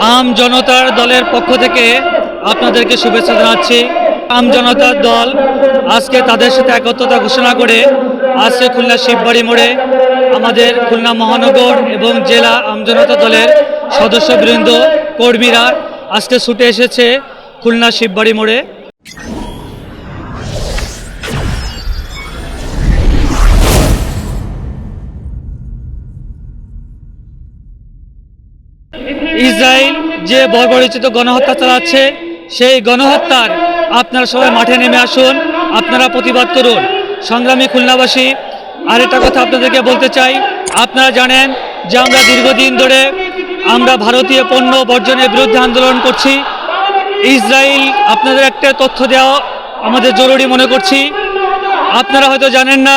আম জনতার দলের পক্ষ থেকে আপনাদেরকে শুভেচ্ছা জানাচ্ছি। আম জনতার দল আজকে তাদের সাথে একত্রতা ঘোষণা করে আজকে খুলনা শিববাড়ি মোড়ে আমাদের খুলনা মহানগর এবং জেলা আম জনতা দলের সদস্যবৃন্দ, কর্মীরা আজকে ছুটে এসেছে খুলনা শিববাড়ি মোড়ে। ইসরায়েল যে বর্বরিচিত গণহত্যা চালাচ্ছে, সেই গণহত্যার আপনারা সবাই মাঠে নেমে আসুন, আপনারা প্রতিবাদ করুন। সংগ্রামী খুলনাবাসী, আরেকটা কথা আপনাদেরকে বলতে চাই, আপনারা জানেন যে আমরা দীর্ঘদিন ধরে আমরা ভারতীয় পণ্য বর্জনের বিরুদ্ধে আন্দোলন করছি। ইসরায়েল আপনাদের একটা তথ্য দেওয়া আমাদের জরুরি মনে করছি। আপনারা হয়তো জানেন না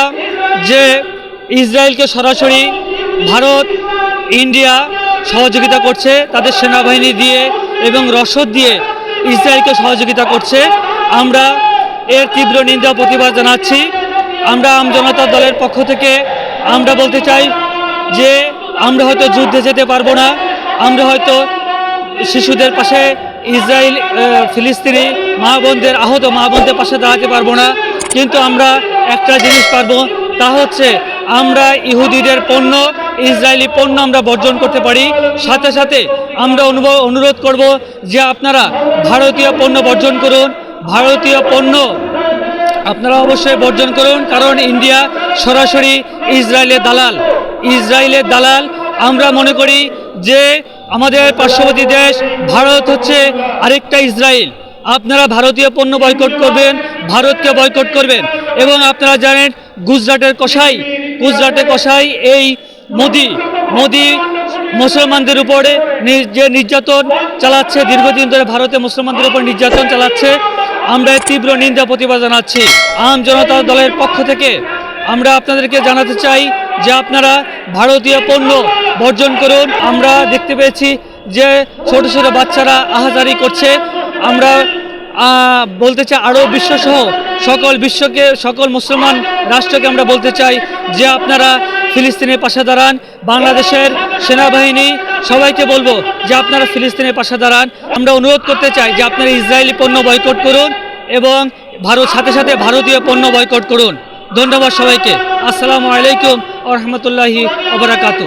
যে ইসরায়েলকে সরাসরি ভারত, ইন্ডিয়া সহযোগিতা করছে তাদের সেনাবাহিনী দিয়ে এবং রসদ দিয়ে ইসরায়েলকে সহযোগিতা করছে। আমরা এর তীব্র নিন্দা প্রতিবাদ জানাচ্ছি। আমরা আমজনতা দলের পক্ষ থেকে আমরা বলতে চাই যে আমরা হয়তো যুদ্ধে যেতে পারব না। আমরা হয়তো শিশুদের পাশে ইসরায়েল ফিলিস্তিনি মা বোনদের, আহত মা বোনদের পাশে দাঁড়াতে পারব না। কিন্তু আমরা একটা জিনিস পারব, তা হচ্ছে আমরা ইহুদিদের পণ্য ইসরায়েলি পণ্য আমরা বর্জন করতে পারি। সাথে সাথে আমরা অনুভব, অনুরোধ করব যে আপনারা ভারতীয় পণ্য বর্জন করুন। ভারতীয় পণ্য আপনারা অবশ্যই বর্জন করুন, কারণ ইন্ডিয়া সরাসরি ইসরায়েলের দালাল। ইসরায়েলের দালাল, আমরা মনে করি যে আমাদের পার্শ্ববর্তী দেশ, ভারত হচ্ছে আরেকটা ইসরায়েল। আপনারা ভারতীয় পণ্য বয়কট করবেন, ভারতকে বয়কট করবেন। এবং আপনারা জানেন, গুজরাটের কষাই গুজরাটের কষাই এই মোদি মোদি মুসলমানদের উপরে যে নির্যাতন চালাচ্ছে, দীর্ঘদিন ধরে ভারতে মুসলমানদের উপর নির্যাতন চালাচ্ছে, আমরা তীব্র নিন্দা, প্রতিবাদ জানাচ্ছি। আম জনতা দলের পক্ষ থেকে আমরা আপনাদেরকে জানাতে চাই যে আপনারা ভারতীয় পণ্য বর্জন করুন। আমরা দেখতে পেয়েছি যে ছোট ছোট বাচ্চারা আহাজারি করছে। আমরা বলতে চাই আরও বিশ্বসহ সকল বিশ্বকে, সকল মুসলমান রাষ্ট্রকে আমরা বলতে চাই যে আপনারা ফিলিস্তিনের পাশে দাঁড়ান, বাংলাদেশের সেনাবাহিনী, সবাইকে বলব যে আপনারা ফিলিস্তিনের পাশে দাঁড়ান। আমরা অনুরোধ করতে চাই যে আপনারা ইসরায়েলি পণ্য বয়কট করুন এবং ভারত, সাথে সাথে ভারতীয় পণ্য বয়কট করুন। ধন্যবাদ সবাইকে। আসসালামু আলাইকুম আ রহমতুল্লাহি ওবরাকাতু